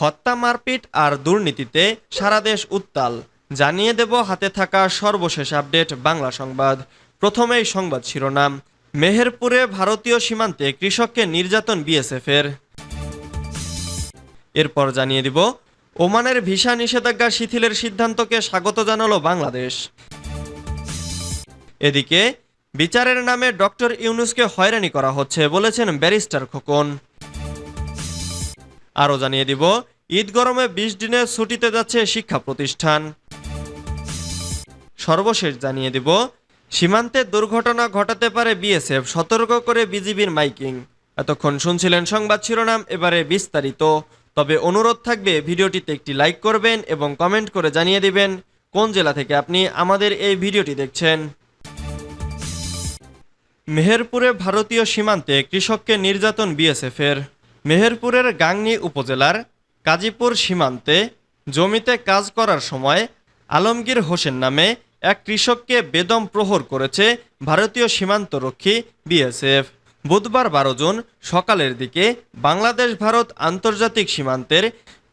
হত্যা, মারপিট আর দুর্নীতিতে সারা দেশ উত্তাল। জানিয়ে দেব হাতে থাকা সর্বশেষ আপডেট বাংলা সংবাদ। প্রথমেই সংবাদ শিরোনাম। মেহেরপুরে ভারতীয় সীমান্তে কৃষককে নির্যাতন বিএসএফের। এরপর জানিয়ে দিব, ওমানের ভিসা নিষেধাজ্ঞা শিথিলের সিদ্ধান্তকে স্বাগত জানালো বাংলাদেশ। এদিকে, বিচারের নামে ডক্টর ইউনুসকে হয়রানি করা হচ্ছে বলেছেন ব্যারিস্টার খোকন। আরও জানিয়ে দিব, ঈদ গরমে বিশ দিনের ছুটিতে যাচ্ছে শিক্ষা প্রতিষ্ঠান। সর্বশেষ জানিয়ে দিব, সীমান্তে দুর্ঘটনা ঘটাতে পারে বিএসএফ, সতর্ক করে বিজিবির মাইকিং। এতক্ষণ শুনছিলেন সংবাদ শিরোনাম, এবারে বিস্তারিত। তবে অনুরোধ থাকবে, ভিডিওটিতে একটি লাইক করবেন এবং কমেন্ট করে জানিয়ে দিবেন, কোন জেলা থেকে আপনি আমাদের এই ভিডিওটি দেখছেন। মেহেরপুরে ভারতীয় সীমান্তে কৃষককে নির্যাতন বিএসএফের। মেহেরপুরের গাংনী উপজেলার কাজীপুর সীমান্তে জমিতে কাজ করার সময় আলমগীর হোসেন নামে এক কৃষককে বেদম প্রহর করেছে ভারতীয় সীমান্তরক্ষী বিএসএফ। বুধবার বারো জুন সকালের দিকে বাংলাদেশ ভারত আন্তর্জাতিক সীমান্তের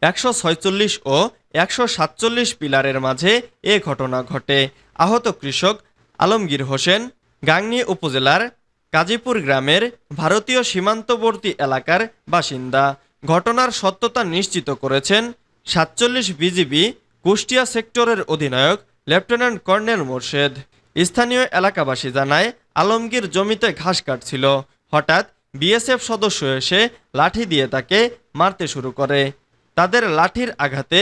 একশো ছয়চল্লিশ ও একশো সাতচল্লিশ পিলারের মাঝে এ ঘটনা ঘটে। আহত কৃষক আলমগীর হোসেন গাংনী উপজেলার কাজীপুর গ্রামের ভারতীয় সীমান্তবর্তী এলাকার বাসিন্দা। ঘটনার সত্যতা নিশ্চিত করেছেন সাতচল্লিশ বিজিবি কুষ্টিয়া সেক্টরের অধিনায়ক লেফটেন্যান্ট কর্নেল মোর্শেদ। স্থানীয় এলাকাবাসী জানায়, আলমগীর জমিতে ঘাস কাটছিল। হঠাৎ বিএসএফ সদস্য এসে লাঠি দিয়ে তাকে মারতে শুরু করে। তাদের লাঠির আঘাতে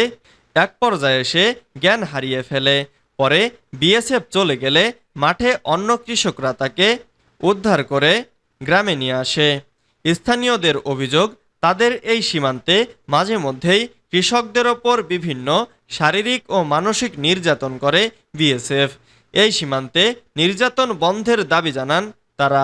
এক পর্যায়ে এসে জ্ঞান হারিয়ে ফেলে। পরে বিএসএফ চলে গেলে মাঠে অন্য কৃষকরা তাকে উদ্ধার করে গ্রামে নিয়ে আসে। স্থানীয়দের অভিযোগ, তাদের এই সীমান্তে মাঝে মধ্যেই কৃষকদের ওপর বিভিন্ন শারীরিক ও মানসিক নির্যাতন করে বিএসএফ। এই সীমান্তে নির্যাতন বন্ধের দাবি জানান তারা।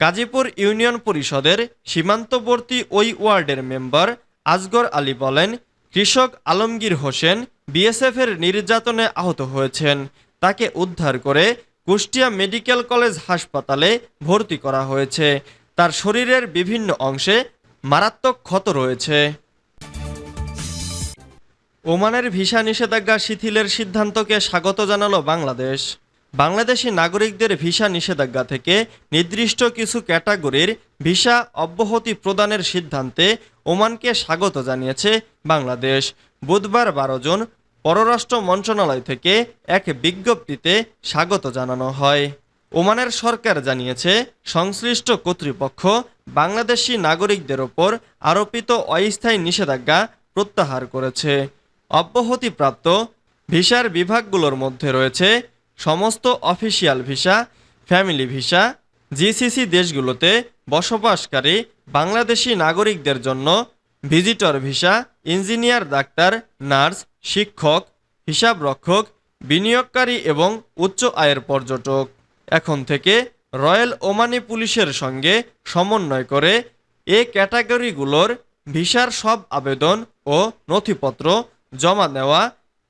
গাজীপুর ইউনিয়ন পরিষদের সীমান্তবর্তী ওই ওয়ার্ডের মেম্বার আজগর আলী বলেন, কৃষক আলমগীর হোসেন বিএসএফের নির্যাতনে আহত হয়েছেন। তাকে উদ্ধার করে কুষ্টিয়া মেডিকেল কলেজ হাসপাতালে ভর্তি করা হয়েছে। তার শরীরের বিভিন্ন অংশে মারাত্মক ক্ষত রয়েছে। ওমানের ভিসা নিষেধাজ্ঞা শিথিলের সিদ্ধান্তকে স্বাগত জানালো বাংলাদেশ। বাংলাদেশি নাগরিকদের ভিসা নিষেধাজ্ঞা থেকে নির্দিষ্ট কিছু ক্যাটাগরির ভিসা অব্যাহতি প্রদানের সিদ্ধান্তে ওমানকে স্বাগত জানিয়েছে বাংলাদেশ। বুধবার বারো জন পররাষ্ট্র মন্ত্রণালয় থেকে এক বিজ্ঞপ্তিতে স্বাগত জানানো হয়। ওমানের সরকার জানিয়েছে, সংশ্লিষ্ট কর্তৃপক্ষ বাংলাদেশি নাগরিকদের ওপর আরোপিত অস্থায়ী নিষেধাজ্ঞা প্রত্যাহার করেছে। অব্যাহতিপ্রাপ্ত ভিসার বিভাগগুলোর মধ্যে রয়েছে সমস্ত official visa, family visa, GCC দেশগুলোতে বসবাসকারী বাংলাদেশি নাগরিকদের জন্য visitor visa, engineer, doctor, nurse শিক্ষক, হিসাবরক্ষক, বিনিয়োগকারী এবং উচ্চ আয়ের পর্যটক। এখন থেকে রয়্যাল ওমানি পুলিশের সঙ্গে সমন্বয় করে এ ক্যাটাগরিগুলোর ভিসার সব আবেদন ও নথিপত্র জমা নেওয়া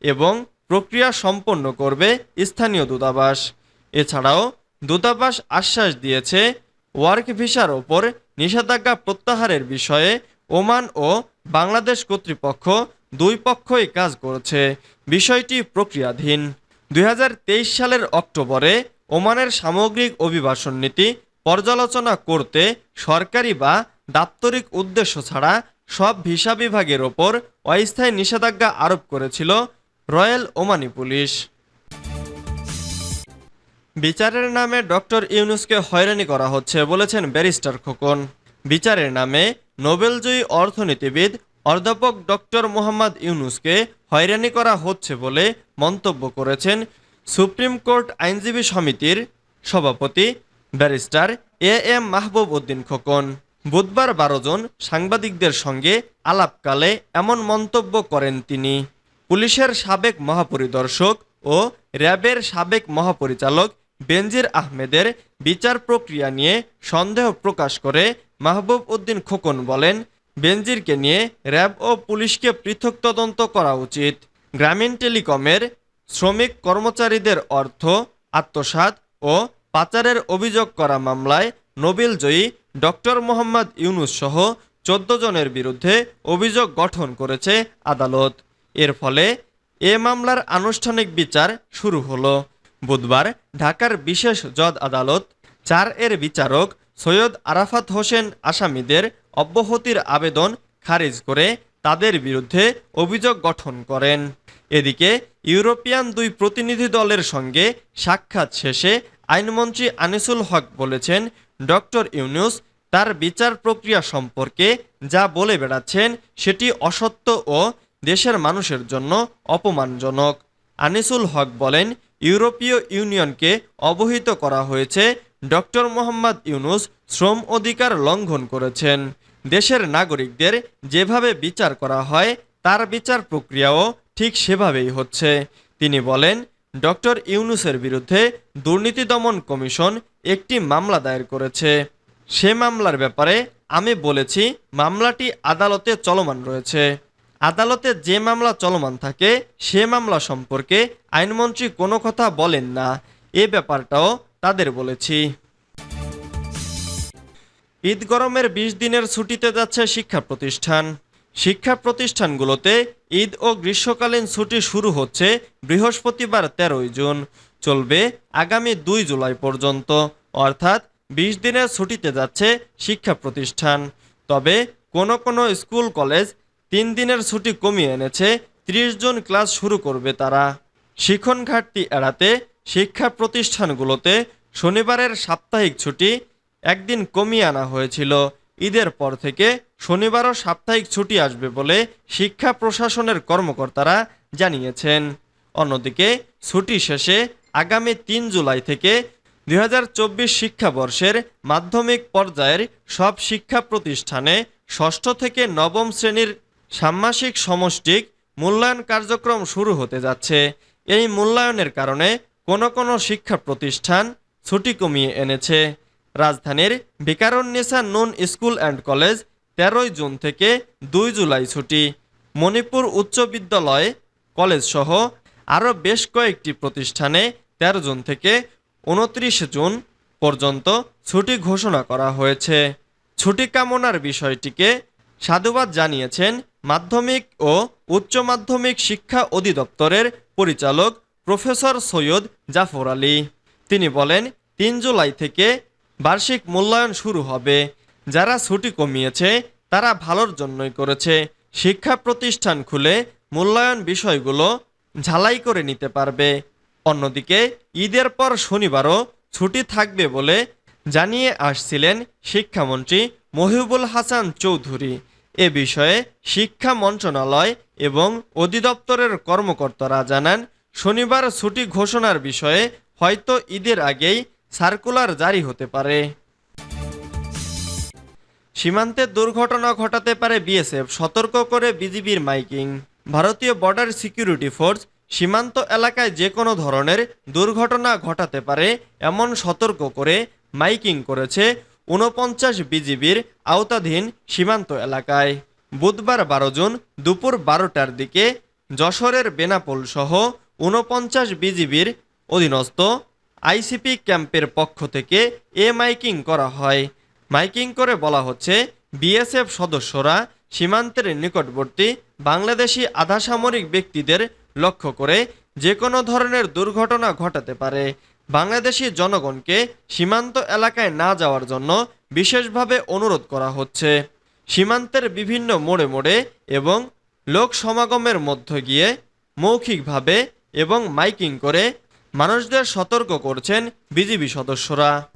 এবং প্রক্রিয়া সম্পন্ন করবে স্থানীয় দূতাবাস। এছাড়াও দূতাবাস আশ্বাস দিয়েছে, ওয়ার্ক ভিসার ওপর নিষেধাজ্ঞা প্রত্যাহারের বিষয়ে ওমান ও বাংলাদেশ কর্তৃপক্ষ দুই পক্ষই কাজ করেছে। বিষয়টি প্রক্রিয়াধীন। দুই হাজার তেইশ সালের অক্টোবরে ওমানের সামগ্রিক অভিবাসন নীতি পর্যালোচনা করতে সরকারি বা দাপ্তরিক উদ্দেশ্য ছাড়া সব ভিসা বিভাগের ওপর অস্থায়ী নিষেধাজ্ঞা আরোপ করেছিল রয়্যাল ওমানি পুলিশ। বিচারের নামে ডক্টর ইউনুসকে হয়রানি করা হচ্ছে বলেছেন ব্যারিস্টার খোকন। বিচারের নামে নোবেলজয়ী অর্থনীতিবিদ অধ্যাপক ডক্টর মোহাম্মদ ইউনুসকে হয়রানি করা হচ্ছে বলে মন্তব্য করেছেন সুপ্রিম কোর্ট আইনজীবী সমিতির সভাপতি barrister A M Mahbub Uddin Khokon. বুধবার বারো জন সাংবাদিকদের সঙ্গে আলাপকালে এমন মন্তব্য করেন তিনি। পুলিশের সাবেক মহাপরিদর্শক ও র্যাবের সাবেক মহাপরিচালক বেনজির আহমেদের বিচার প্রক্রিয়া নিয়ে সন্দেহ প্রকাশ করে মাহবুব উদ্দিন খোকন বলেন বেনজিরকে নিয়ে র্যাব ও পুলিশকে পৃথক তদন্ত করা উচিত। গ্রামীণ টেলিকমের শ্রমিক কর্মচারীদের অর্থ, আত্মসাৎ ও পাচারের অভিযোগ করা মামলায় নোবেল জয়ী ডক্টর মোহাম্মদ ইউনুস সহ চোদ্দ জনের বিরুদ্ধে অভিযোগ গঠন করেছে আদালত। এর ফলে এ মামলার আনুষ্ঠানিক বিচার শুরু হলো। বুধবার ঢাকার বিশেষ জজ আদালত চার এর বিচারক সৈয়দ আরাফাত হোসেন আসামিদের অব্যাহতির আবেদন খারিজ করে তাদের বিরুদ্ধে অভিযোগ গঠন করেন। এদিকে, ইউরোপিয়ান দুই প্রতিনিধি দলের সঙ্গে সাক্ষাৎ শেষে আইনমন্ত্রী আনিসুল হক বলেছেন, ডক্টর ইউনুস তার বিচার প্রক্রিয়া সম্পর্কে যা বলে বেড়াচ্ছেন সেটি অসত্য ও দেশের মানুষের জন্য অপমানজনক। আনিসুল হক বলেন, ইউরোপীয় ইউনিয়নকে অবহিত করা হয়েছে ডক্টর মোহাম্মদ ইউনুস শ্রম অধিকার লঙ্ঘন করেছেন। দেশের নাগরিকদের যেভাবে বিচার করা হয়, তার বিচার প্রক্রিয়াও ঠিক সেভাবেই হচ্ছে। তিনি বলেন, ডক্টর ইউনুসের বিরুদ্ধে দুর্নীতি দমন কমিশন একটি মামলা দায়ের করেছে। সে মামলার ব্যাপারে আমি বলেছি, মামলাটি আদালতে চলমান রয়েছে। আদালতে যে মামলা চলমান থাকে, সে মামলা সম্পর্কে আইনমন্ত্রী কোনো কথা বলেন না। এ ব্যাপারটাও তাদের বলেছি। ঈদ গরমের বিশ দিনের ছুটিতে যাচ্ছে শিক্ষা প্রতিষ্ঠান। শিক্ষা প্রতিষ্ঠানগুলোতে ঈদ ও গ্রীষ্মকালীন ছুটি শুরু হচ্ছে বৃহস্পতিবার তেরোই জুন। চলবে আগামী দুই জুলাই পর্যন্ত। অর্থাৎ বিশ দিনের ছুটিতে যাচ্ছে শিক্ষা প্রতিষ্ঠান। তবে কোনো কোনো স্কুল, কলেজ তিন দিনের ছুটি কমিয়ে এনেছে, ত্রিশ জন ক্লাস শুরু করবে তারা। শিখন ঘাটতি এড়াতে শিক্ষা প্রতিষ্ঠানগুলোতে শনিবারের সাপ্তাহিক ছুটি একদিন কমিয়ে আনা হয়েছিল। ঈদের পর থেকে শনিবারও সাপ্তাহিক ছুটি আসবে বলে শিক্ষা প্রশাসনের কর্মকর্তারা জানিয়েছেন। অন্যদিকে, ছুটি শেষে আগামী তিন জুলাই থেকে দু হাজার চব্বিশ শিক্ষাবর্ষের মাধ্যমিক পর্যায়ের সব শিক্ষা প্রতিষ্ঠানে ষষ্ঠ থেকে নবম শ্রেণির ষান্মাসিক সমষ্টিক মূল্যায়ন কার্যক্রম শুরু হতে যাচ্ছে। এই মূল্যায়নের কারণে কোনো কোনো শিক্ষা প্রতিষ্ঠান ছুটি কমিয়ে এনেছে। রাজধানীর Viqarunnisa Noon school and college তেরোই জুন থেকে দুই জুলাই ছুটি। মণিপুর উচ্চ বিদ্যালয় কলেজ সহ আরও বেশ কয়েকটি প্রতিষ্ঠানে তেরো জুন থেকে উনত্রিশ জুন পর্যন্ত ছুটি ঘোষণা করা হয়েছে। ছুটি কামনার বিষয়টিকে সাধুবাদ জানিয়েছেন মাধ্যমিক ও উচ্চ মাধ্যমিক শিক্ষা অধিদপ্তরের পরিচালক প্রফেসর সৈয়দ জাফর আলী। তিনি বলেন, তিন জুলাই থেকে বার্ষিক মূল্যায়ন শুরু হবে। যারা ছুটি কমিয়েছে, তারা ভালোর জন্যই করেছে। শিক্ষা প্রতিষ্ঠান খুলে মূল্যায়ন বিষয়গুলো ঝালাই করে নিতে পারবে। অন্যদিকে, ঈদের পর শনিবারও ছুটি থাকবে বলে জানিয়ে আসছিলেন শিক্ষামন্ত্রী মহিবুল হাসান চৌধুরী। এ বিষয়ে শিক্ষা মন্ত্রণালয় এবং অধিদপ্তরের কর্মকর্তারা জানান শনিবার ছুটি ঘোষণার বিষয়ে হয়তো ঈদের আগেই সার্কুলার জারি হতে পারে। সীমান্তে দুর্ঘটনা ঘটাতে পারে বিএসএফ, সতর্ক করে বিজিবির মাইকিং। ভারতীয় বর্ডার সিকিউরিটি ফোর্স সীমান্ত এলাকায় যে কোনো ধরনের দুর্ঘটনা ঘটাতে পারে এমন সতর্ক করে মাইকিং করেছে ঊনপঞ্চাশ বিজিবির আওতাধীন সীমান্ত এলাকায়। বুধবার বারো জুন দুপুর বারোটার দিকে যশোরের বেনাপোল সহ ঊনপঞ্চাশ বিজিবির অধীনস্থ আইসিপি ক্যাম্পের পক্ষ থেকে এ মাইকিং করা হয়। মাইকিং করে বলা হচ্ছে, বিএসএফ সদস্যরা সীমান্তের নিকটবর্তী বাংলাদেশি আধাসামরিক ব্যক্তিদের লক্ষ্য করে যে কোনো ধরনের দুর্ঘটনা ঘটাতে পারে। বাংলাদেশি জনগণকে সীমান্ত এলাকায় না যাওয়ার জন্য বিশেষভাবে অনুরোধ করা হচ্ছে। সীমান্তের বিভিন্ন মোড়ে মোড়ে এবং লোক সমাগমের মধ্য গিয়ে মৌখিকভাবে এবং মাইকিং করে মানুষদের সতর্ক করছেন বিজিবি সদস্যরা।